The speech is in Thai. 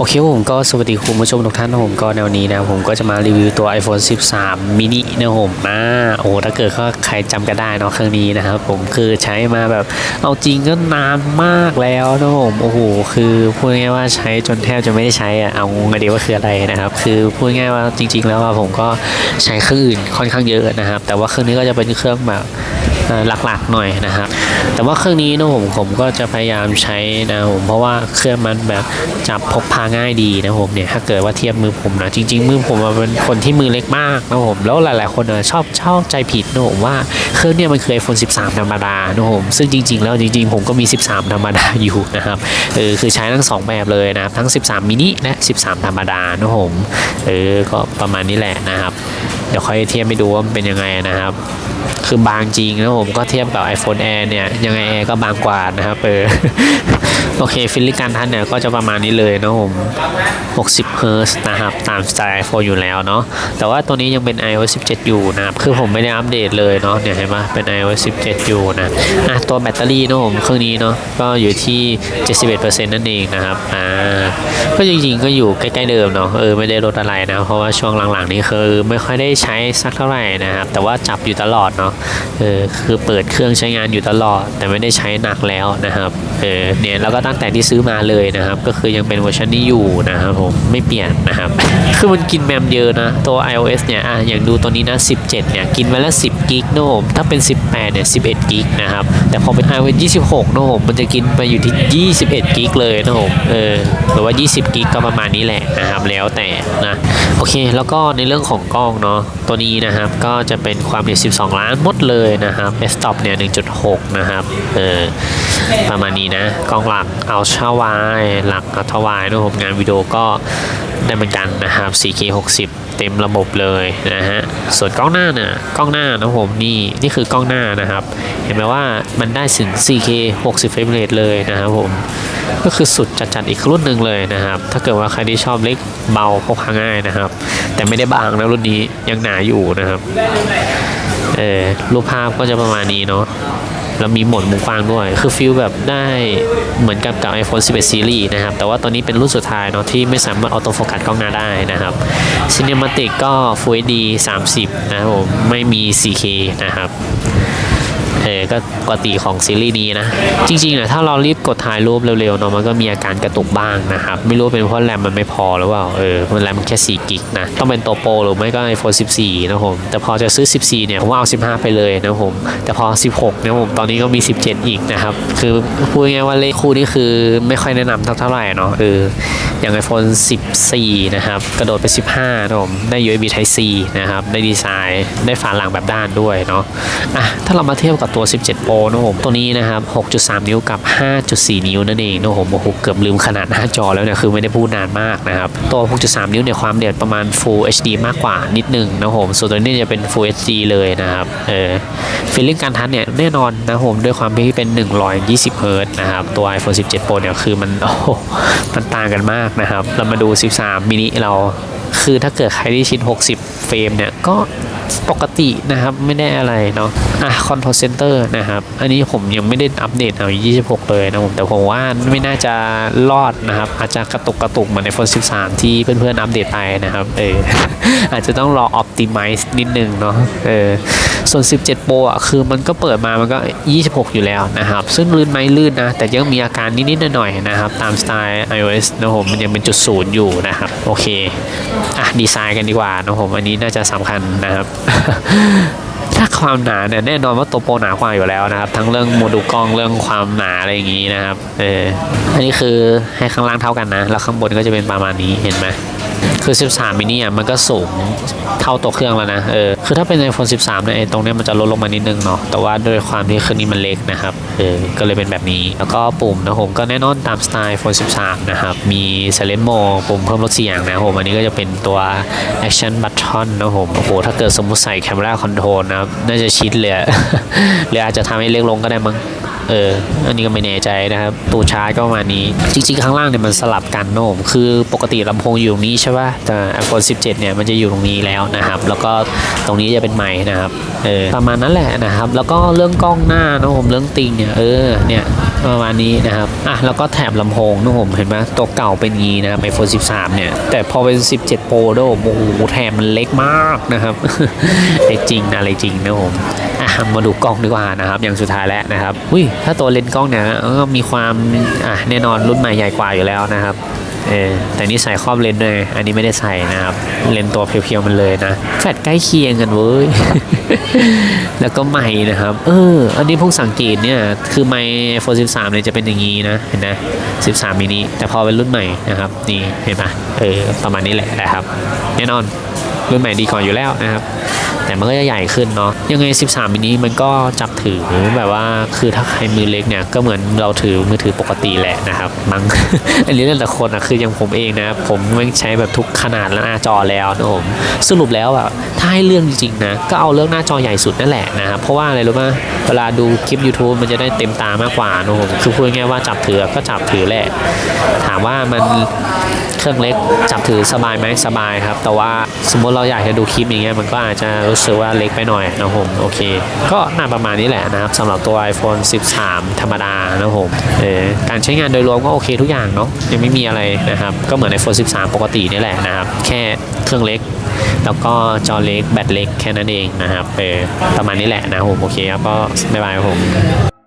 โอเคผมก็สวัสดีคุณผู้ชมทุกท่านนะผมก็แนวนี้นะผมก็จะมารีวิวตัว iPhone 13 mini นะผมอ่าโอ้ถ้าเกิดว่าใครจำกันได้เนาะเครื่องนี้นะครับผมคือใช้มาแบบเอาจริงก็นานมากแล้วนะผมโอ้โหคือพูดง่ายว่าใช้จนแทบจะไม่ได้ใช้อะเอางงดีว่าคืออะไรนะครับคือพูดง่ายว่าจริง ๆ แล้วผมก็ใช้เครื่องอื่นค่อนข้างเยอะนะครับแต่ว่าเครื่องนี้ก็จะเป็นเครื่องแบบ หลักๆหน่อยนะครับ แต่ว่าเครื่องนี้นะผมผมก็จะพยายามใช้นะผมเพราะว่าเครื่องมันแบบจับพกพาง่ายดีนะผมเนี่ยถ้าเกิดว่าเทียบมือผมนะจริง ๆ มือผมเป็นคนที่มือเล็กมากนะผมแล้วหลายๆคนอะชอบชอบใจผิดนะผมว่าเครื่องเนี่ยมันคือ iPhone 13 ธรรมดานะผมซึ่งจริง ๆ แล้วจริงๆ ผมก็มี 13 ธรรมดาอยู่นะครับเออคือใช้ทั้งสองแบบเลยนะครับทั้ง 13 มินิและ 13 ธรรมดานะผมเออก็ประมาณนี้แหละนะครับ เดี๋ยวค่อยเทียบไปดูว่ามันเป็นยังไงนะครับ คือบางจริงนะผมก็เทียบกับ iPhone Air เนี่ยยังไง Air ก็บางกว่านะครับเออโอเคฟิลลิการทัชเนี่ยก็จะประมาณนี้เลยนะผม 60เฮิร์ตนะครับ ตามสไตล์ iPhone อยู่แล้วเนาะแต่ว่าตัวนี้ยังเป็น iOS 17 อยู่นะครับ คือผมไม่ได้อัปเดตเลยเนาะเนี่ยเห็นไหมเป็น iOS 17 อยู่นะอะตัวแบตเตอรี่นะผมเครื่องนี้เนาะก็อยู่ที่ 71%นั่นเองนะครับอ่าก็จริงๆก็อยู่ใกล้ๆเดิมเนาะเออไม่ได้ลดอะไรนะเพราะว่าช่วงหลังๆนี้คือไม่ค่อยได้ใช้สักเท่าไหร่นะครับแต่ว่าจับอยู่ตลอดเนาะเออคือเปิดเครื่องใช้งานอยู่ตลอด แต่ไม่ได้ใช้หนักแล้วนะครับเออเนี่ยแล้วก็ตั้งแต่ที่ซื้อมาเลยนะครับ ก็คือยังเป็นเวอร์ชันนี้อยู่นะครับผมไม่เปลี่ยนนะครับ คือมันกินแมมเยอะนะ ตัว iOS เนี่ยอะอย่างดูตัวนี้นะ 17 เนี่ย กินมาแล้ว 10 กิกโนะผมถ้าเป็น 18 เนี่ย 11 กิกนะครับ แต่พอเป็น iOS 26นะผมมันจะกินไปอยู่ที่ 21 กิกเลยนะผมเออหรือว่า 20 กิกก็ประมาณนี้แหละนะครับแล้วแต่นะโอเค แล้วก็ในเรื่องของกล้องเนาะตัวนี้นะครับก็จะเป็นความละเอียด 12 ล้านมดเลยนะครับ stop เนี่ย 1.6 นะครับ เออ ประมาณนี้นะ กล้องหลักเอาชาวายหลักอัลทวายนะผมงานวิดีโอก็ได้เหมือนกันนะครับ 4K 60 เต็มระบบเลยนะฮะ ส่วนกล้องหน้าเนี่ยกล้องหน้านะผมนี่ นี่คือกล้องหน้านะครับ เห็นไหมว่ามันได้ถึง 4K 60 เฟรมเรทเลยนะครับผม ก็คือสุดจัดๆอีกรุ่นหนึ่งเลยนะครับ ถ้าเกิดว่าใครที่ชอบเล็กเบาพกพาง่ายนะครับ แต่ไม่ได้บางนะรุ่นนี้ยังหนาอยู่นะครับ เออรูปภาพก็จะประมาณนี้เนาะแล้วมีโหมดมุมกว้างด้วย คือฟิลแบบได้เหมือนกับกับ iPhone 11 Series นะครับ แต่ว่าตอนนี้เป็นรุ่นสุดท้ายเนาะที่ไม่สามารถออโต้โฟกัสกล้องหน้าได้นะครับ Cinematic ก็ Full HD 30 นะครับผม ไม่มี 4K นะครับ เออก็ปกติของซีรีส์นี้นะ จริงๆนะถ้าเรารีบกดถ่ายรูปเร็วๆเนาะมันก็มีอาการกระตุกบ้างนะครับ ไม่รู้เป็นเพราะแรมมันไม่พอหรือเปล่าเออมันแรมแค่ 4 กิกนะ ต้องเป็นตัวโปรหรือไม่ก็ iPhone 14 นะผม แต่พอจะซื้อ 14 เนี่ยผมว่าเอา 15 ไปเลยนะผม แต่พอ 16เนี่ยผม ตอนนี้ก็มี 17 อีกนะครับ คือพูดง่ายว่าเลขคู่นี้คือไม่ค่อยแนะนำเท่าไหร่เนาะเอออย่าง iPhone 14 นะครับ กระโดดไป 15 นะผม ได้ USB Type C นะครับ ได้ดีไซน์ ได้ฝาหลังแบบด้านด้วยเนาะอะถ้าเรามาเทียบกับตัว 17 Pro นะผมตัวนี้นะครับ 6.3 นิ้วกับ 5.4 นิ้วนั่นเองนะผมโอ้โหเกือบลืมขนาดหน้าจอแล้วเนี่ยคือไม่ได้พูดนานมากนะครับตัว 6.3 นิ้วเนี่ยความเอียดประมาณ Full HD มากกว่านิดนึงนะผมส่วนตัวนี้จะเป็น Full HD เลยนะครับเออฟีลลิ่งการทัชเนี่ยแน่นอนนะผมด้วยความที่เป็น 120เฮิร์ตซ์นะครับตัว iPhone 17 Pro เนี่ยคือมันโอ้โหมันต่างกันมากนะครับ เรามาดู 13มินิเราคือถ้าเกิดใครที่ชิน60 เฟรมเนี่ยก็ ปกตินะครับไม่ได้อะไรเนาะอะ Control Center นะครับ อันนี้ผมยังไม่ได้อัปเดตเอา 26 เลยนะผม แต่ผมว่าไม่น่าจะรอดนะครับ อาจจะกระตุกกระตุกเหมือนใน iPhone 13 ที่เพื่อนๆอัปเดตไปนะครับ เออ อาจจะต้องรอ Optimize นิดนึงเนาะ เออ ส่วน 17 Pro อะ คือมันก็เปิดมา มันก็ 26 อยู่แล้วนะครับ ซึ่งลื่นไหมลื่นนะ แต่ยังมีอาการนิดๆหน่อยๆนะครับ ตามสไตล์ iOS นะผมมันยังเป็นจุดศูนย์อยู่นะครับ โอเค อะ ดีไซน์กันดีกว่านะผม อันนี้น่าจะสำคัญนะครับถ้าความหนาเนี่ยแน่นอนว่าตัวโปรหนากว่าอยู่แล้วนะครับ ทั้งเรื่องโมดูลกล้องเรื่องความหนาอะไรอย่างนี้นะครับเอออันนี้คือให้ข้างล่างเท่ากันนะ แล้วข้างบนก็จะเป็นประมาณนี้เห็นไหม คือ 13 มินิอะมันก็สูงเท่าตัวเครื่องแล้วนะ เออ คือถ้าเป็น iPhone 13เนี่ยตรงเนี้ยมันจะลดลงมานิดนึงเนาะ แต่ว่าด้วยความที่เครื่องนี้มันเล็กนะครับ เออ ก็เลยเป็นแบบนี้ แล้วก็ปุ่มนะผมก็แน่นอนตามสไตล์ iPhone 13 นะครับ มี Silent Mode ปุ่มเพิ่มลดเสียงนะผมอันนี้ก็จะเป็นตัว Action Button นะผมโอ้โห ถ้าเกิดสมมติใส่ Camera Control นะครับ น่าจะชิดเลยหรืออาจจะทำให้เล็กลงก็ได้มั้ง เออ อันนี้ก็ไม่แน่ใจนะครับตู้ชาร์จก็ประมาณนี้ จริงๆ ข้างล่างเนี่ยมันสลับกันโน้มคือปกติลำโพงอยู่ตรงนี้ใช่ป่ะ แต่ iPhone 17 เนี่ยมันจะอยู่ตรงนี้แล้วนะครับ แล้วก็ตรงนี้จะเป็นไมค์นะครับ เออ ประมาณนั้นแหละนะครับ แล้วก็เรื่องกล้องหน้านะผมเรื่องติงเนี่ย เออ เนี่ยประมาณนี้นะครับ อะ แล้วก็แถบลำโพงนะผม เห็นไหมตัวเก่าเป็นงี้นะครับ iPhone 13 เนี่ย แต่พอเป็น 17 Pro ด้วยโอ้โหแถบมันเล็กมากนะครับ เล็กจริงอะไรจริงนะผม มาดูกล้องดีกว่านะครับอย่างสุดท้ายแล้วนะครับอุ้ยถ้าตัวเลนส์กล้องเนี่ยก็มีความอะแน่นอนรุ่นใหม่ใหญ่กว่าอยู่แล้วนะครับเออแต่นี่ใส่ครอบเลนส์ด้วยอันนี้ไม่ได้ใส่นะครับ เลนส์ตัวเพียวๆมันเลยนะแฟลชใกล้เคียงกันเว้ย แล้วก็ไม้นะครับ เออ อันนี้พงสังเกตเนี่ย คือไมค์ iPhone 13เนี่ยจะเป็นอย่างนี้นะ เห็นนะ13มินิแต่พอเป็นรุ่นใหม่นะครับ นี่เห็นปะเออ ประมาณนี้แหละนะครับ แน่นอน รุ่นใหม่ดีกว่าอยู่แล้วนะครับ แต่มันก็จะใหญ่ขึ้นเนาะยังไง 13มินิมันก็จับถือแบบว่าคือถ้าใครมือเล็กเนี่ยก็เหมือนเราถือมือถือปกติแหละนะครับมั้งอันนี้เรื่องแต่คนอะคืออย่างผมเองนะผมไม่ใช้แบบทุกขนาดและหน้าจอแล้วนะผมสรุปแล้วอะถ้าให้เรื่องจริงๆนะก็เอาเรื่องหน้าจอใหญ่สุดนั่นแหละนะครับเพราะว่าอะไรรู้ป่ะเวลาดูคลิป YouTube มันจะได้เต็มตามากกว่านะผมคือพูดง่ายว่าจับถือก็จับถือแหละ ถามว่ามัน เครื่องเล็กจับถือสบายไหมสบายครับ แต่ว่าสมมติเราอยากจะดูคลิปอย่างเงี้ยมันก็อาจจะรู้สึกว่าเล็กไปหน่อยนะผมโอเค ก็น่าประมาณนี้แหละนะครับสำหรับตัว iPhone 13 ธรรมดานะผมเออการใช้งานโดยรวมก็โอเคทุกอย่างเนาะยังไม่มีอะไรนะครับ ก็เหมือน iPhone 13 ปกตินี่แหละนะครับ แค่เครื่องเล็กแล้วก็จอเล็กแบตเล็กแค่นั้นเองนะครับเออประมาณนี้แหละนะผมโอเคครับก็บ๊ายบายครับผม